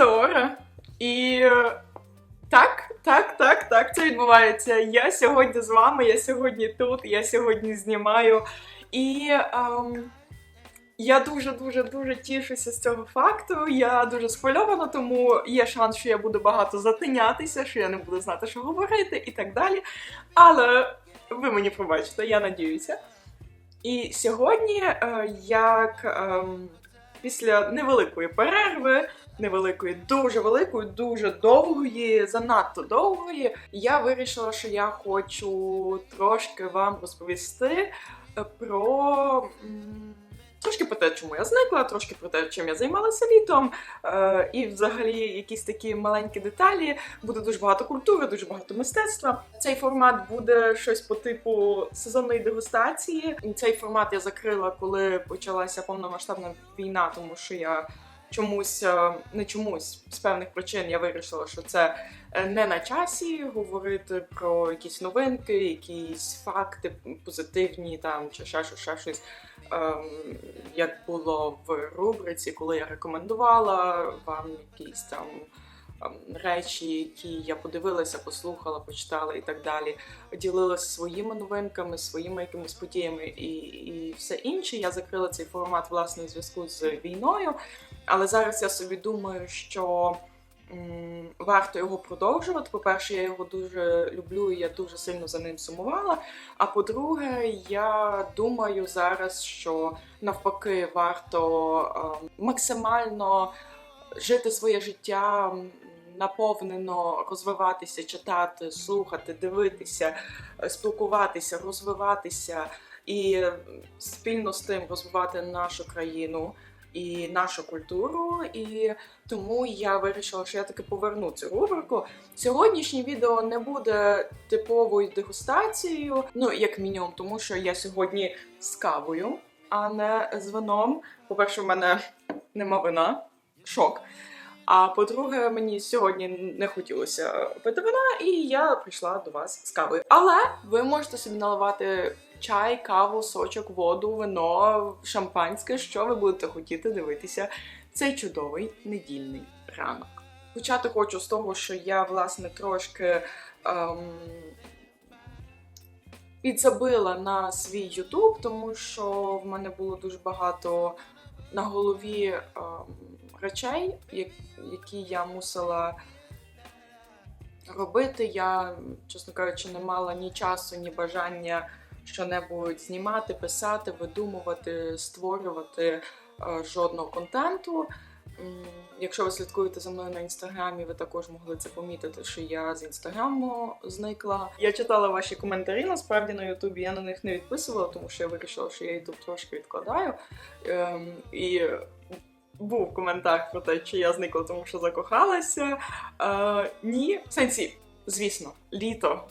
привіт! І е, так, так, так, так, це відбувається. Я сьогодні з вами, я сьогодні тут, я сьогодні знімаю. І ем, я дуже дуже дуже тішуся з цього факту. Я дуже схвильована, тому є шанс, що я буду багато затинятися, що я не буду знати, що говорити і так далі. Але ви мені пробачите, я надіюся. І сьогодні, е, як ем, після невеликої перерви, невеликої, дуже великої, дуже довгої, занадто довгої, я вирішила, що я хочу трошки вам розповісти е, про. Трошки про те, чому я зникла, трошки про те, чим я займалася літом, е, і взагалі якісь такі маленькі деталі. Буде дуже багато культури, дуже багато мистецтва. Цей формат буде щось по типу сезонної дегустації. Цей формат я закрила, коли почалася повномасштабна війна, тому що я чомусь е, не чомусь з певних причин я вирішила, що це е, не на часі говорити про якісь новинки, якісь факти позитивні там чи ще щось, ще щось. Ем, як було в рубриці, коли я рекомендувала вам якісь там ем, речі, які я подивилася, послухала, почитала і так далі. Ділилася своїми новинками, своїми якимись подіями і, і все інше. Я закрила цей формат власне у зв'язку з війною. Але зараз я собі думаю, що м, варто його продовжувати. По-перше, я його дуже люблю, і я дуже сильно за ним сумувала. А по-друге, я думаю зараз, що навпаки варто ем, максимально жити своє життя. Наповнено розвиватися, читати, слухати, дивитися, е, спілкуватися, розвиватися і е, спільно з тим розвивати нашу країну і нашу культуру. І тому я вирішила, що я таки поверну цю рубрику. Сьогоднішнє відео не буде типовою дегустацією, ну як мінімум, тому що я сьогодні з кавою, а не з вином. По-перше, в мене нема вина, шок. А по-друге, мені сьогодні не хотілося пити вина, і я прийшла до вас з кавою. Але ви можете собі наливати чай, каву, сочок, воду, вино, шампанське, що ви будете хотіти дивитися цей чудовий недільний ранок. Почати хочу з того, що я власне трошки ем, підзабила на свій Ютуб, тому що в мене було дуже багато на голові ем, речей, які я мусила робити. Я, чесно кажучи, не мала ні часу, ні бажання що-небудь знімати, писати, видумувати, створювати е, жодного контенту. Якщо ви слідкуєте за мною на інстаграмі, ви також могли це помітити, що я з інстаграму зникла. Я читала ваші коментарі. Насправді на Ютубі я на них не відписувала, тому що я вирішила, що я Ютуб трошки відкладаю. Ем, і був коментар про те, чи я зникла, тому що закохалася. Е, ні, в сенсі, звісно, літо.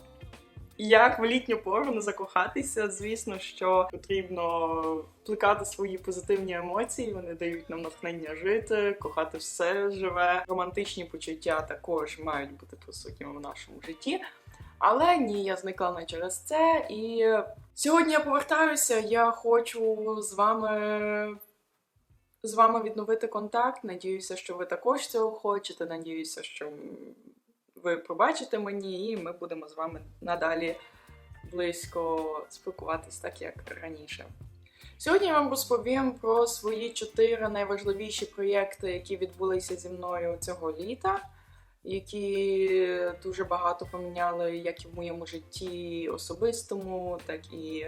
Як в літню пору не закохатися, звісно, що потрібно плекати свої позитивні емоції. Вони дають нам натхнення жити, кохати все живе. Романтичні почуття також мають бути присутніми в нашому житті. Але ні, я зникла не через це. І сьогодні я повертаюся. Я хочу з вами з вами відновити контакт. Надіюся, що ви також цього хочете. Надіюся, що ви пробачите мені, і ми будемо з вами надалі близько спілкуватись, так як раніше. Сьогодні я вам розповім про свої чотири найважливіші проєкти, які відбулися зі мною цього літа, які дуже багато поміняли як і в моєму житті особистому, так і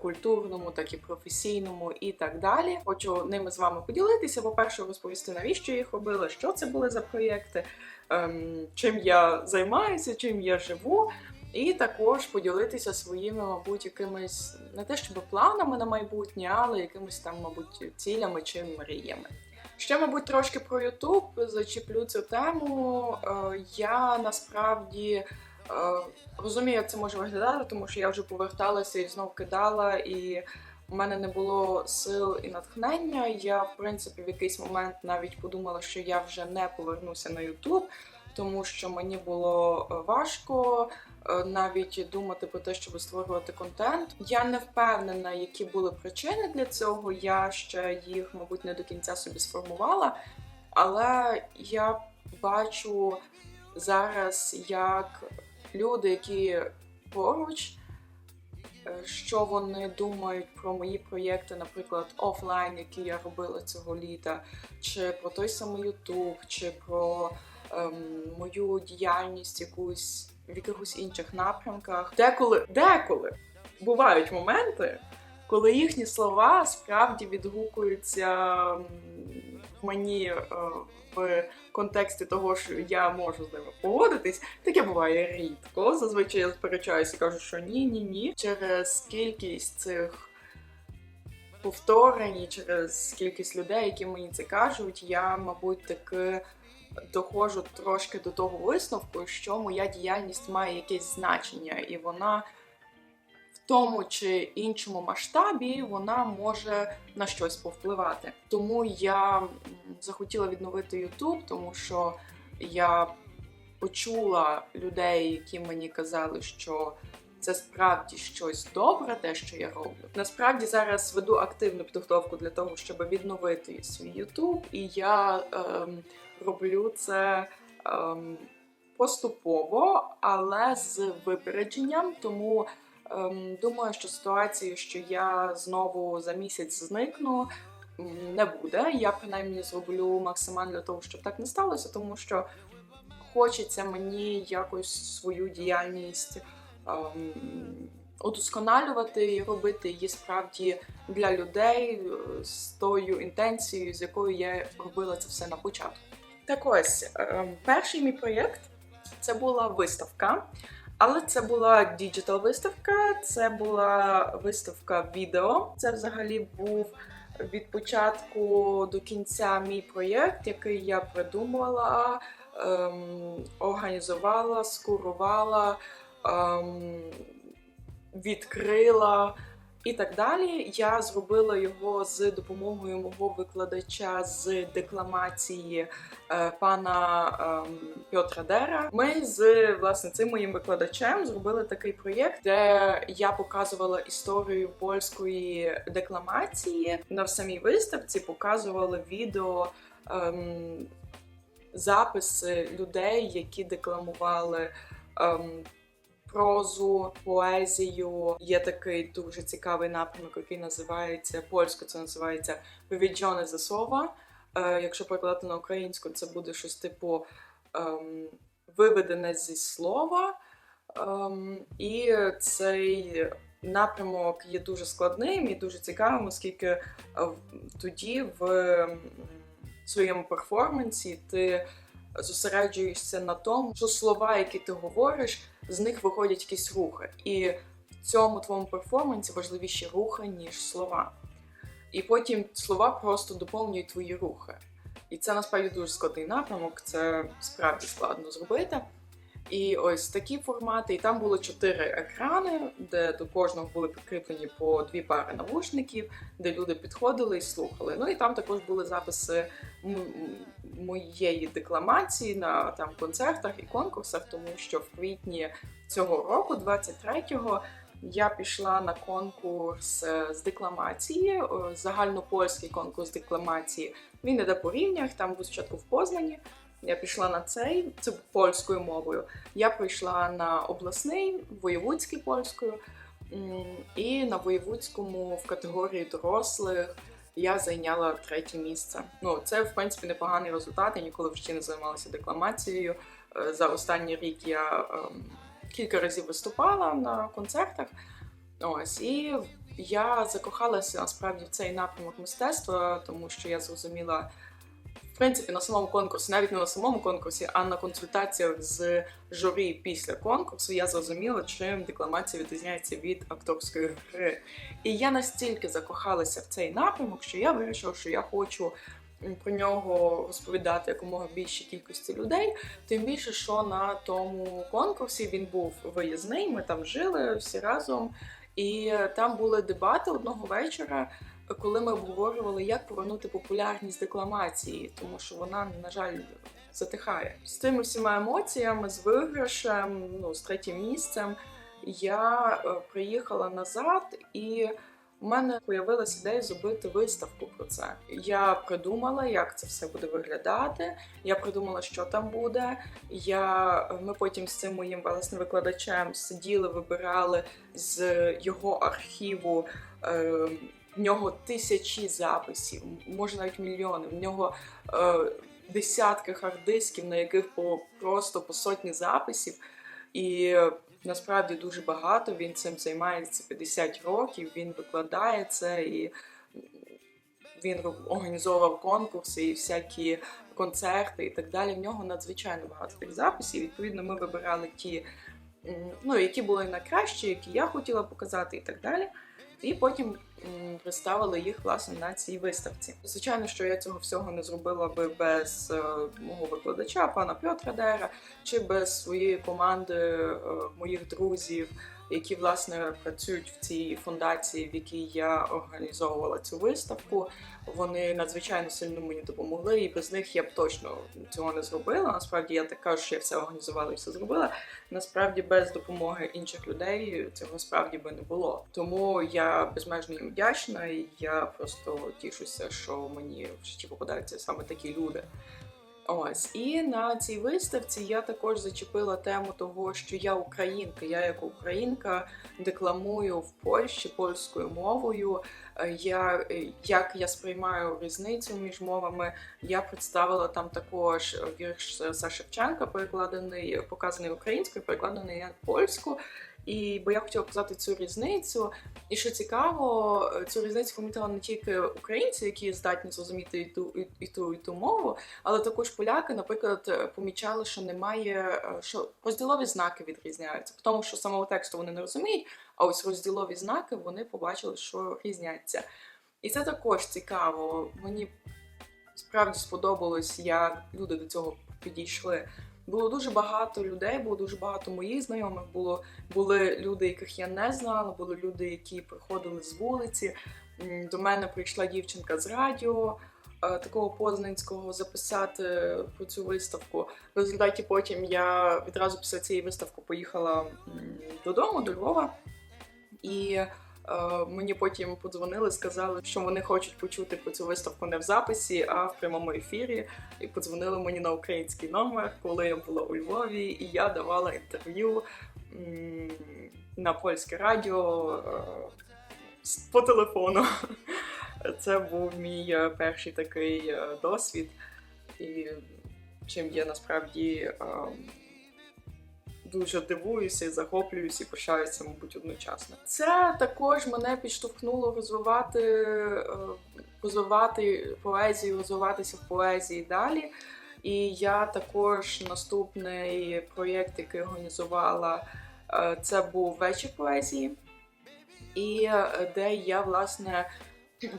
культурному, так і професійному, і так далі. Хочу ними з вами поділитися. По-перше, розповісти, навіщо я їх робила, що це були за проєкти, ем, чим я займаюся, чим я живу. І також поділитися своїми, мабуть, якимись не те, щоб планами на майбутнє, але якимись там, мабуть, цілями чи мріями. Ще, мабуть, трошки про Ютуб зачіплю цю тему. Е, Я насправді е, розумію, як це може виглядати, тому що я вже поверталася і знов кидала, і у мене не було сил і натхнення. Я, в принципі, в якийсь момент навіть подумала, що я вже не повернуся на Ютуб, тому що мені було е, важко е, навіть думати про те, щоб створювати контент. Я не впевнена, які були причини для цього. Я ще їх, мабуть, не до кінця собі сформувала. Але я бачу зараз, як люди, які поруч, е, що вони думають про мої проєкти, наприклад, офлайн, які я робила цього літа, чи про той самий Ютуб, чи про ем, мою діяльність якусь в якихось інших напрямках. Деколи, деколи бувають моменти, коли їхні слова справді відгукуються в мені е, в контексті того, що я можу з ними погодитись. Таке буває рідко. Зазвичай я сперечаюся і кажу, що ні, ні. Через кількість цих повторень, через кількість людей, які мені це кажуть, я, мабуть, таки доходжу трошки до того висновку, що моя діяльність має якесь значення, і вона тому чи іншому масштабі вона може на щось повпливати. Тому я захотіла відновити YouTube, тому що я почула людей, які мені казали, що це справді щось добре, те, що я роблю. Насправді зараз веду активну підготовку для того, щоб відновити свій YouTube, і я ем, роблю це ем, поступово, але з випередженням. Тому думаю, що ситуації, що я знову за місяць зникну. Не буде. Я принаймні зроблю максимально того, щоб так не сталося, тому що хочеться мені якось свою діяльність ем, удосконалювати і робити її справді для людей е, з тою інтенцією, з якою я робила це все на початку. Так ось, ем, перший мій проєкт це була виставка, але це була діджитал виставка, це була виставка відео. Це взагалі був від початку до кінця мій проєкт, який я придумала, ем, організувала, скурувала, ем, відкрила. І так далі. Я зробила його з допомогою мого викладача з декламації е, пана ем, Пьотра Дера. Ми з власне цим моїм викладачем зробили такий проєкт, де я показувала історію польської декламації. На самій виставці показували відео. Ем, Записи людей, які декламували ем, прозу, поезію. Є такий дуже цікавий напрямок, який називається польською, це називається «Вивіджоне за слова. Е, якщо перекладати на українську, це буде щось типу ем, виведене зі слова. Ем, і цей напрямок є дуже складним і дуже цікавим, оскільки е, тоді в своєму перформансі ти зосереджуєшся на тому, що слова, які ти говориш, з них виходять якісь рухи. І в цьому твоєму перформансі важливіші рухи, ніж слова. І потім слова просто доповнюють твої рухи. І це насправді дуже складний напрямок, це справді складно зробити. І ось такі формати. І там було чотири екрани, де до кожного були прикріплені по дві пари навушників, де люди підходили і слухали. Ну і там також були записи моєї декламації на там концертах і конкурсах, тому що в квітні цього року, 23-го, я пішла на конкурс е, з декламації, е, загальнопольський конкурс декламації. Він іде по рівнях, там був спочатку в Познані. Я пішла на цей, це польською мовою. Я прийшла на обласний, воєвудський польською. І на воєвудському в категорії дорослих я зайняла третє місце. Ну, це в принципі непоганий результат. Я ніколи в не займалася декламацією. Е, За останній рік я ем, кілька разів виступала на концертах. Ось і я закохалася насправді в цей напрямок мистецтва, тому що я зрозуміла. Принципі, на самому конкурсі, навіть не на самому конкурсі, а на консультаціях з журі після конкурсу, я зрозуміла, чим декламація відрізняється від акторської гри. І я настільки закохалася в цей напрямок, що я вирішила, що я хочу про нього розповідати якомога більшій кількості людей. Тим більше, що на тому конкурсі він був виїзний, ми там жили всі разом. І там були дебати одного вечора, коли ми обговорювали, як повернути популярність декламації, тому що вона, на жаль, затихає. З тими всіма емоціями, з виграшем, ну, з третім місцем, я е, приїхала назад і у мене появилась ідея зробити виставку про це. Я придумала, як це все буде виглядати. Я придумала, що там буде. Я, ми потім з цим моїм власне викладачем сиділи, вибирали з його архіву. Е, в нього тисячі записів, може навіть мільйони. В нього е, десятки хард-дисків, на яких було просто по сотні записів. І насправді дуже багато. Він цим займається 50 років. Він викладає це і він організовував конкурси і всякі концерти і так далі. В нього надзвичайно багато тих записів. Відповідно, ми вибирали ті, ну, які були найкращі, які я хотіла показати, і так далі. І потім представили їх власне на цій виставці. Звичайно, що я цього всього не зробила би без е, мого викладача, пана Пьотра Дера, чи без своєї команди е, моїх друзів, які власне працюють в цій фундації, в якій я організовувала цю виставку. Вони надзвичайно сильно мені допомогли, і без них я б точно цього не зробила. Насправді я так кажу, що я все організувала і все зробила. Насправді без допомоги інших людей цього справді би не було. Тому я безмежно їм вдячна, і я просто тішуся, що мені в житті попадаються саме такі люди. Ось і на цій виставці я також зачепила тему того, що я українка. Я як українка декламую в Польщі польською мовою. Е, Я е, як я сприймаю різницю між мовами. Я представила там також вірш Са Шевченка, перекладений, показаний українською, перекладений на польську. І бо я хотіла показати цю різницю. І що цікаво, цю різницю помітили не тільки українці, які здатні зрозуміти і ту, і, і ту, і ту мову, але також поляки, наприклад, помічали, що немає, е, що розділові знаки відрізняються, тому що самого тексту вони не розуміють, а ось розділові знаки вони побачили, що різняться. І це також цікаво. Мені справді сподобалось, як люди до цього підійшли. Було дуже багато людей, було дуже багато моїх знайомих. Було були люди, яких я не знала, були люди, які приходили з вулиці. До мене прийшла дівчинка з радіо. е, Такого познанського записати про цю виставку. В результаті потім я відразу після цієї виставки поїхала додому, до Львова, і е, мені потім подзвонили, сказали, що вони хочуть почути про цю виставку не в записі, а в прямому ефірі. І подзвонили мені на український номер, коли я була у Львові, і я давала інтерв'ю на польське радіо е, по телефону. Це був мій е, перший такий е, досвід, і чим я насправді е, дуже дивуюся і захоплююся і пишаюся, мабуть, одночасно. Це також мене підштовхнуло розвивати, е, розвивати поезію, розвиватися в поезії далі. І я також наступний проєкт, який організувала, е, це був вечір поезії, і е, де я власне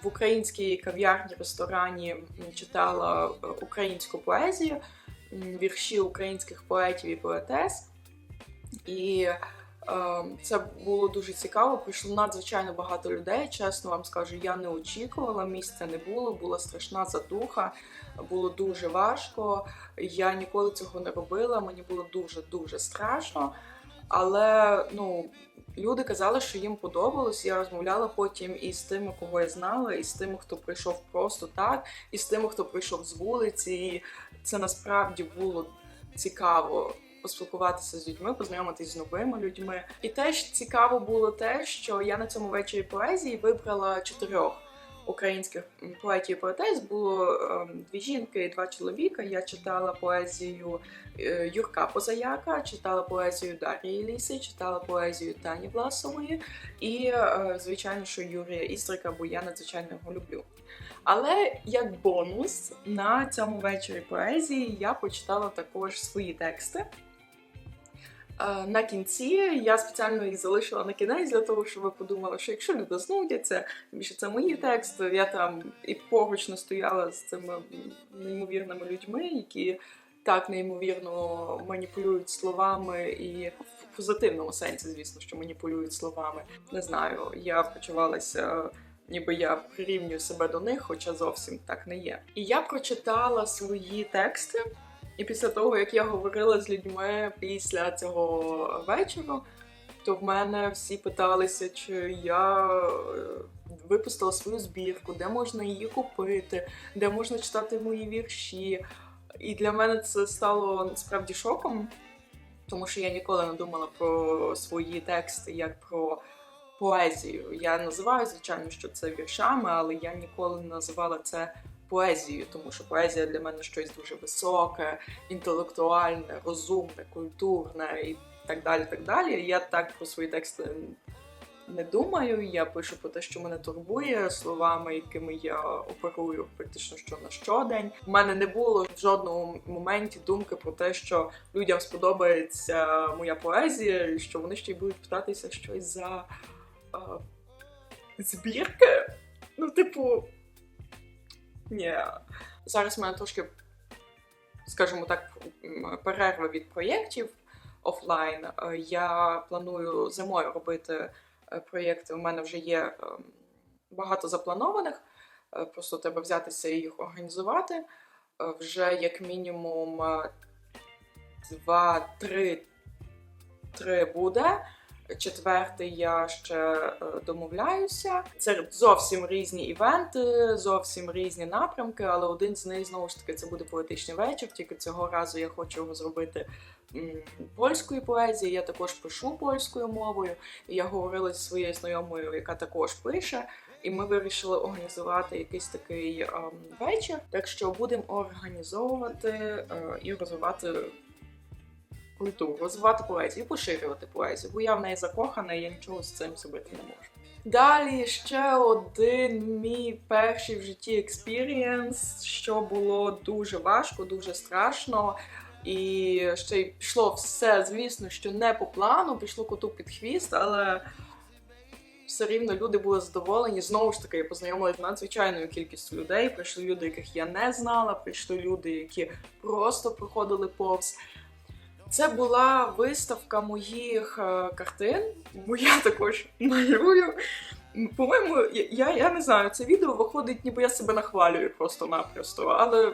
в українській кав'ярні ресторані читала українську поезію, вірші українських поетів і поетес. І е, це було дуже цікаво. Прийшло надзвичайно багато людей. Чесно вам скажу, я не очікувала. Місця не було, була страшна задуха, було дуже важко. Я ніколи цього не робила. Мені було дуже дуже страшно. Але ну, люди казали, що їм подобалось. Я розмовляла потім і з тими, кого я знала, і з тими, хто прийшов просто так, і з тими, хто прийшов з вулиці. І це насправді було цікаво поспілкуватися з людьми, познайомитись з новими людьми. І теж цікаво було те, що я на цьому вечорі поезії вибрала чотирьох українських поетів і поетес. Було ем, дві жінки і два чоловіка. Я читала поезію е, Юрка Позаяка, читала поезію Дар'ї Ліси, читала поезію Тані Власової і, е, звичайно, що Юрія Істрика, бо я надзвичайно його люблю. Але як бонус на цьому вечорі поезії я почитала також свої тексти. Е, На кінці я спеціально їх залишила на кінець для того, щоб ви подумали, що якщо люди знудяться, що це мої тексти, я там і поруч не стояла з цими неймовірними людьми, які так неймовірно маніпулюють словами і в позитивному сенсі, звісно, що маніпулюють словами. Не знаю, я почувалася. Ніби я прирівнюю себе до них, хоча зовсім так не є. І я прочитала свої тексти, і після того, як я говорила з людьми після цього вечора, то в мене всі питалися, чи я е, випустила свою збірку, де можна її купити, де можна читати мої вірші. І для мене це стало насправді шоком, тому що я ніколи не думала про свої тексти як про поезію. Я називаю, звичайно, що це віршами, але я ніколи не називала це поезією, тому що поезія для мене щось дуже високе, інтелектуальне, розумне, культурне і так далі. так далі. Я так про свої тексти не думаю. Я пишу про те, що мене турбує словами, якими я оперую практично що на щодень. У мене не було в жодному моменті думки про те, що людям сподобається моя поезія, і що вони ще й будуть питатися щось за збірки. Ну, типу, ні. Зараз в мене трошки, скажімо так, перерва від проєктів офлайн. Е, Я планую зимою робити е, проєкти. У мене вже є ем, багато запланованих. Е, Просто треба взятися і їх організувати. Вже як мінімум два-три три буде. Четвертий я ще е, домовляюся. Це зовсім різні івенти, зовсім різні напрямки, але один з них знову ж таки це буде поетичний вечір. Тільки цього разу я хочу його зробити м, польською поезією. Я також пишу польською мовою. Я говорила зі своєю знайомою, яка також пише. І ми вирішили організувати якийсь такий ем, вечір. Так що будемо організовувати е, і розвивати культуру, розвивати поезію, поширювати поезію, бо я в неї закохана і я нічого з цим зробити не можу. Далі ще один мій перший в житті експірієнс, що було дуже важко, дуже страшно. І ще й пішло все, звісно, що не по плану, пішло коту під хвіст, але все рівно люди були задоволені. Знову ж таки, я познайомилася з надзвичайною кількістю людей. Прийшли люди, яких я не знала, прийшли люди, які просто проходили повз. Це була виставка моїх е, картин, бо я також малюю. По-моєму, я, я, не знаю, це відео виходить, ніби я себе нахвалюю просто-напросто, але.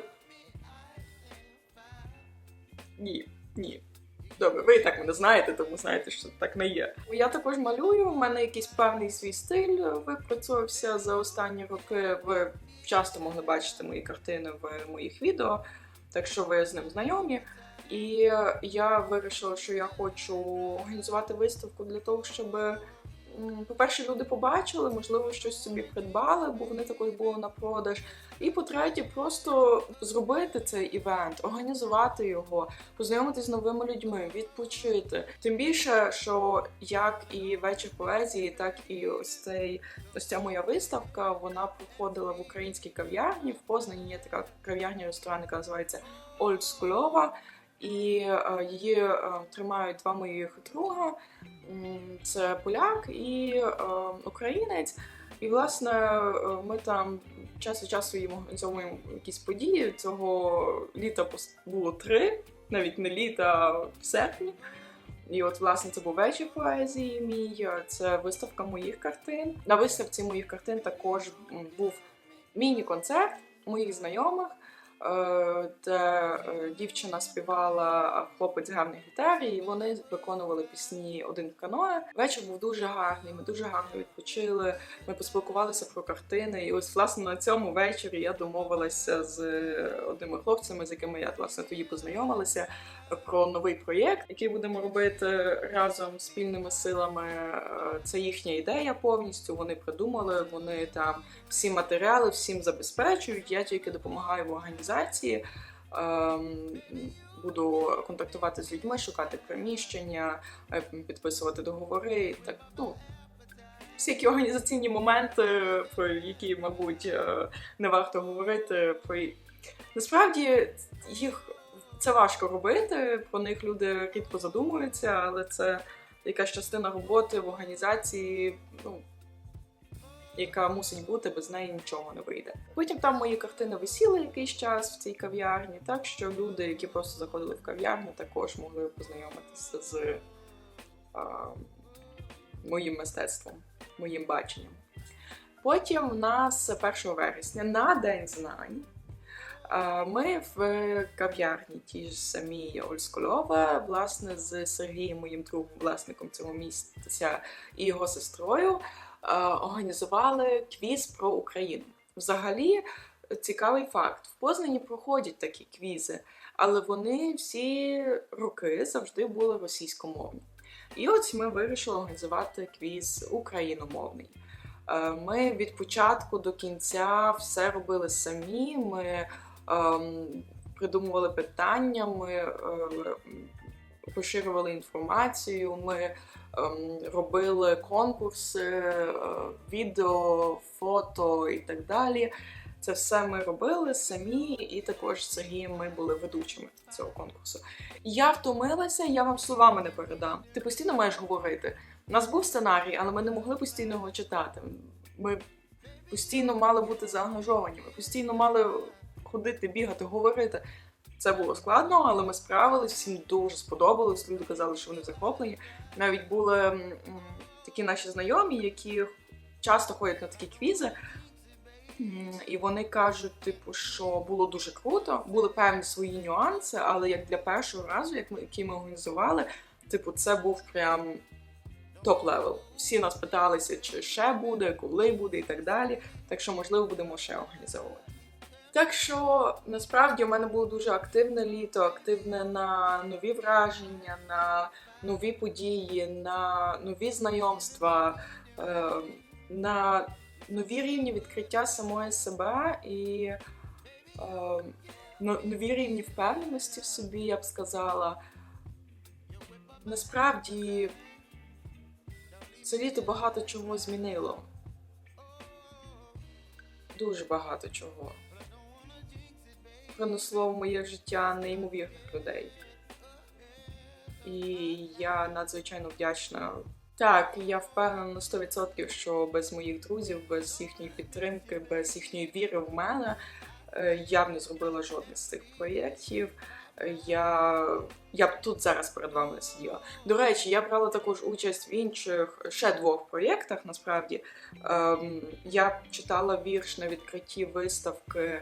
Ні, ні. Добре, ви і так мене знаєте, тому знаєте, що так не є. Я також малюю, у мене якийсь певний свій стиль випрацьовувався за останні роки. Ви часто могли бачити мої картини в моїх відео, так що ви з ним знайомі. І я вирішила, що я хочу організувати виставку для того, щоб, по-перше, люди побачили, можливо, щось собі придбали, бо вони також були на продаж. І по-третє, просто зробити цей івент, організувати його, познайомитися з новими людьми, відпочити. Тим більше, що як і вечір поезії, так і ось цей ось ця моя виставка, вона проходила в українській кав'ярні. В Познані є така кав'ярня ресторан, яка називається Олдскульова. І е, її е, тримають два моїх друга. Це поляк і е, українець. І, власне, ми там час від часу їм організовуємо якісь події. Цього літа було три, навіть не літа, а в серпні. І от, власне, це був вечір поезії мій, це виставка моїх картин. На виставці моїх картин також був міні-концерт моїх знайомих, де е, дівчина співала, хлопець грав на і вони виконували пісні один в каное. Вечір був дуже гарний. Ми дуже гарно відпочили. Ми поспілкувалися про картини. І ось власне на цьому вечорі я домовилася з одними хлопцями, з якими я власне тоді познайомилася, про новий проєкт, який будемо робити разом спільними силами. Е, Це їхня ідея повністю. Вони придумали, вони там всі матеріали, всім забезпечують. Я тільки допомагаю в організації. Ем, Буду контактувати з людьми, шукати приміщення, е, підписувати договори. Так, ну, всякі організаційні моменти, про які, мабуть, е, не варто говорити. Про... Насправді їх це важко робити, про них люди рідко задумуються, але це якась частина роботи в організації, ну, яка мусить бути, без неї нічого не вийде. Потім там мої картини висіли якийсь час в цій кав'ярні, так що люди, які просто заходили в кав'ярню, також могли познайомитися з а, моїм мистецтвом, моїм баченням. Потім у нас 1 вересня на День знань. Ми в кав'ярні ті ж самі Ольскольова, власне, з Сергієм, моїм другом, власником цього місця і його сестрою. організували квіз про Україну. Взагалі, цікавий факт: в Познані проходять такі квізи, але вони всі роки завжди були російськомовні. І ось ми вирішили організувати квіз україномовний. Е, Ми від початку до кінця все робили самі. Ми придумували питання, ми е, поширювали інформацію, ми ем, робили конкурси, е, відео, фото і так далі. Це все ми робили самі, і також Сергієм ми були ведучими цього конкурсу. Я втомилася, я вам словами не передам. Ти постійно маєш говорити. У нас був сценарій, але ми не могли постійно його читати. Ми постійно мали бути заангажовані, ми постійно мали ходити, бігати, говорити. Це було складно, але ми справились, всім дуже сподобалось. Люди казали, що вони захоплені. Навіть були такі наші знайомі, які часто ходять на такі квізи. І вони кажуть, типу, що було дуже круто, були певні свої нюанси, але як для першого разу, як ми, який ми організували, типу, це був прям топ-левел. Всі нас питалися, чи ще буде, коли буде і так далі. Так що, можливо, будемо ще організовувати. Так що насправді у мене було дуже активне літо, активне на нові враження, на нові події, на нові знайомства, е, на нові рівні відкриття самої себе і е, нові рівні впевненості в собі, я б сказала. Насправді це літо багато чого змінило. Дуже багато чого. Принесло в моє життя неймовірних людей. І я надзвичайно вдячна. Так, я впевнена на 100%, що без моїх друзів, без їхньої підтримки, без їхньої віри в мене е, я б не зробила жодних з цих проєктів. Е, Я, я б тут зараз перед вами сиділа. До речі, я брала також участь в інших ще двох проєктах. Насправді ем, я читала вірш на відкритті виставки.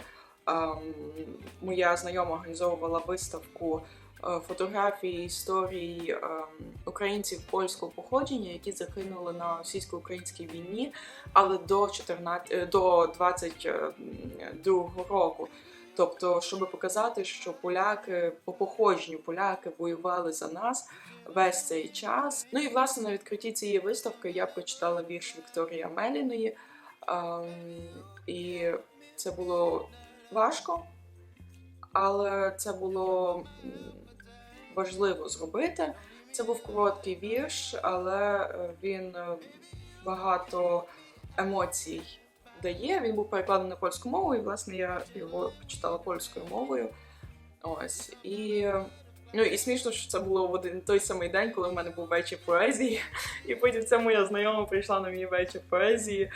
Моя знайома організовувала виставку е, фотографій історій ем, українців польського походження, які загинули на російсько-українській війні, але до 14, е, до 22 року. Тобто, щоб показати, що поляки по походженню поляки воювали за нас весь цей час. Ну і власне на відкритті цієї виставки я прочитала вірш Вікторії Амеліної, і це було важко, але це було важливо зробити. Це був короткий вірш, але е, він е, багато емоцій дає. Він був перекладений польською мовою, і власне я його почитала польською мовою. Ось. І, ну, і смішно, що це було в один той самий день, коли в мене був вечір поезії. І потім ця моя знайома прийшла на мій вечір поезії.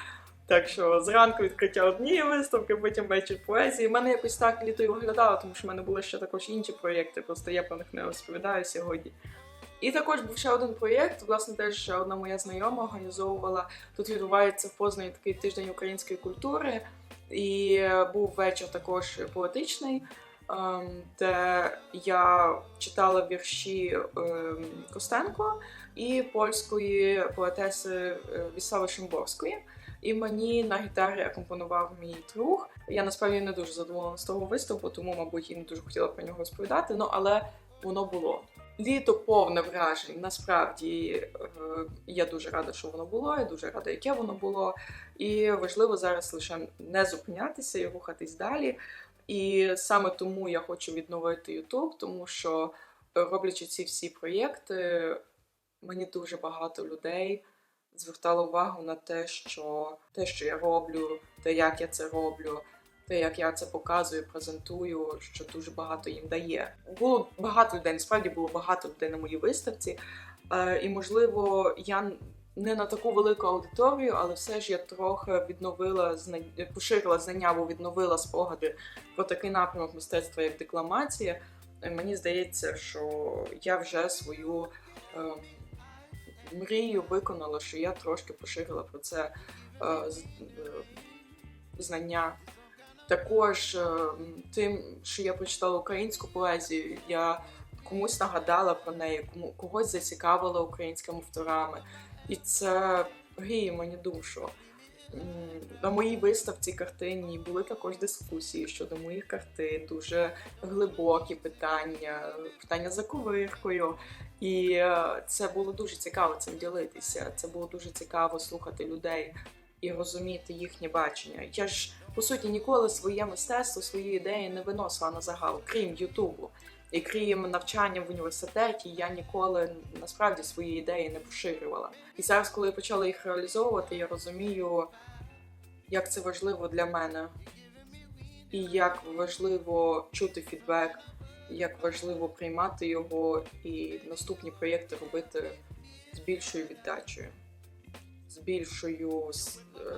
Так що зранку відкриття однієї виставки, потім вечір поезії. У мене якось так літо і виглядало, тому що в мене були ще також інші проєкти, просто я про них не розповідаю сьогодні. І також був ще один проєкт. Власне, теж ще одна моя знайома організовувала. Тут відбувається в Познані такий тиждень української культури, і був вечір також поетичний, ем, де я читала вірші ем, Костенко і польської поетеси е, Віслави Шимборської. І мені на гітарі акомпонував мій друг. Я насправді не дуже задоволена з того виступу, тому, мабуть, і не дуже хотіла про нього розповідати. Ну але воно було. Літо повне вражень. Насправді е, я дуже рада, що воно було, я дуже рада, яке воно було. І важливо зараз лише не зупинятися і рухатись далі. І саме тому я хочу відновити YouTube, тому що е, роблячи ці всі проєкти, мені дуже багато людей звертало увагу на те, що те, що я роблю, те, як я це роблю, те, як я це показую, презентую, що дуже багато їм дає. Було багато людей, насправді було багато людей на моїй виставці, Е, і можливо, я не на таку велику аудиторію, але все ж я трохи відновила знання, поширила знання або відновила спогади про такий напрямок мистецтва, як декламація. Мені здається, що я вже свою е, мрію виконала, що я трошки поширила про це е, е, знання. Також е, тим, що я прочитала українську поезію, я комусь нагадала про неї, кому когось зацікавила українськими авторами. І це гріє мені душу. На моїй виставці картинній були також дискусії щодо моїх картин, дуже глибокі питання, питання за ковиркою. І е, це було дуже цікаво цим ділитися. Це було дуже цікаво слухати людей і розуміти їхнє бачення. Я ж по суті ніколи своє мистецтво, свої ідеї не виносила на загал, крім Ютубу. І крім навчання в університеті, я ніколи насправді свої ідеї не поширювала. І зараз, коли я почала їх реалізовувати, я розумію, як це важливо для мене, і як важливо чути фідбек, як важливо приймати його і наступні проєкти робити з більшою віддачею, з більшою е,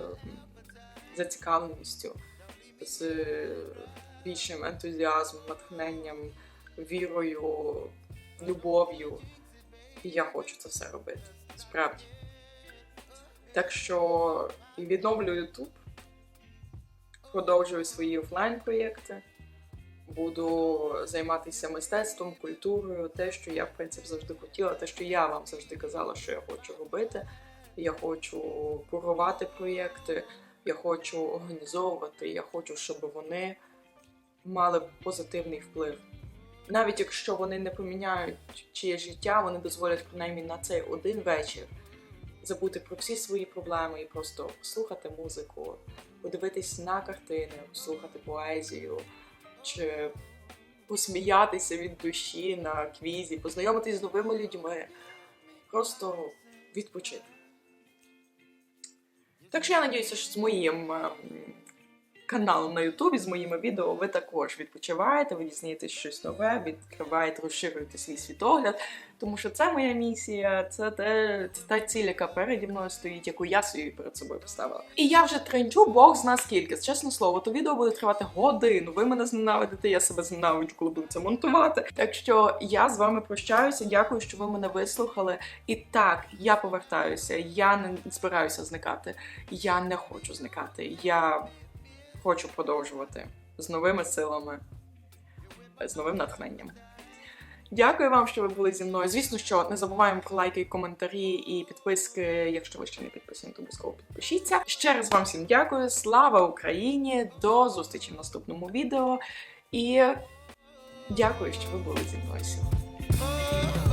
зацікавленістю, з більшим ентузіазмом, натхненням, вірою, любов'ю. І я хочу це все робити. Справді. Так що і відновлю YouTube, продовжую свої офлайн-проєкти, буду займатися мистецтвом, культурою, те, що я, в принципі, завжди хотіла, те, що я вам завжди казала, що я хочу робити. Я хочу курувати проєкти, я хочу організовувати, я хочу, щоб вони мали позитивний вплив. Навіть якщо вони не поміняють чиє життя, вони дозволять принаймні на цей один вечір забути про всі свої проблеми і просто слухати музику, подивитись на картини, слухати поезію, чи посміятися від душі на квізі, познайомитись з новими людьми, просто відпочити. Так що я надіюся, що з моїм каналом на Ютубі, з моїми відео, ви також відпочиваєте, ви дізнаєтесь щось нове, відкриваєте, розширюєте свій світогляд. Тому що це моя місія, це, те, це та ціль, яка переді мною стоїть, яку я собі перед собою поставила. І я вже тренчу Бог зна скільки. Чесне слово, то відео буде тривати годину. Ви мене зненавидите, я себе зненавиджу, коли буду це монтувати. Так що я з вами прощаюся. Дякую, що ви мене вислухали. І так, я повертаюся. Я не збираюся зникати. Я не хочу зникати. Я хочу продовжувати з новими силами, з новим натхненням. Дякую вам, що ви були зі мною. Звісно, що не забуваємо про лайки, коментарі і підписки. Якщо ви ще не підписані, то обов'язково підпишіться. Ще раз вам всім дякую. Слава Україні! До зустрічі в наступному відео. І дякую, що ви були зі мною сьогодні.